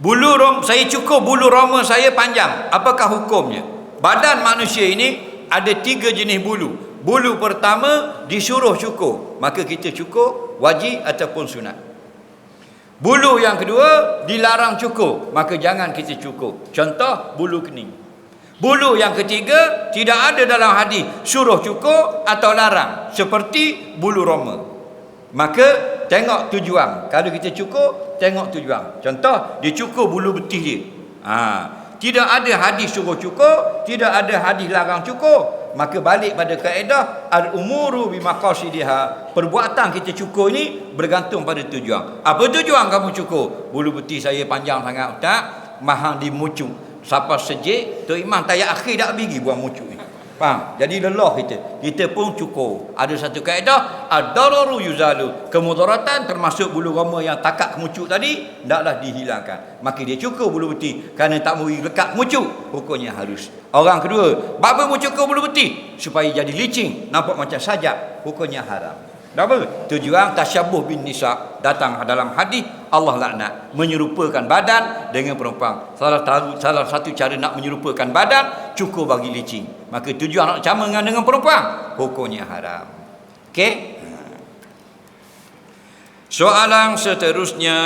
Bulu rom saya cukur bulu roma saya panjang. Apakah hukumnya? Badan manusia ini ada tiga jenis bulu. Bulu pertama disuruh cukur. Maka kita cukur wajib ataupun sunat. Bulu yang kedua dilarang cukur. Maka jangan kita cukur. Contoh bulu kening. Bulu yang ketiga tidak ada dalam hadis suruh cukur atau larang. Seperti bulu roma. Maka tengok tujuan. Kalau kita cukur, tengok tujuan. Contoh, dia cukur bulu betis dia. Ha. Tidak ada hadis suruh cukur, tidak ada hadis larang cukur. Maka balik pada kaedah al-umuru bimaqasidiha. Perbuatan kita cukur ini bergantung pada tujuan. Apa tujuan kamu cukur? Bulu betis saya panjang sangat ustaz, mahang dimucuk. Siapa sejik, tu imam tayak akhir tak bagi buang mucuk ni. Faham? Jadi lelah kita. Kita pun cukur. Ada satu kaedah, ad-dararu yuzalu. Kemudaratan termasuk bulu roma yang takak kemucuk tadi, hendaklah dihilangkan. Maka dia cukur bulu betis kerana tak mau lekat kemucuk, hukumnya harus. Orang kedua, bapa mau cukur bulu betis supaya jadi licin, nampak macam sajak, hukumnya haram. Apa? Tujuan tasyabuh bin nisa datang dalam hadis Allah laknat menyerupakan badan dengan perempuan. Salah salah satu cara nak menyerupakan badan cukup bagi licin. Maka tujuan nak sama dengan dengan perempuan hukumnya haram. Okey? Soalan seterusnya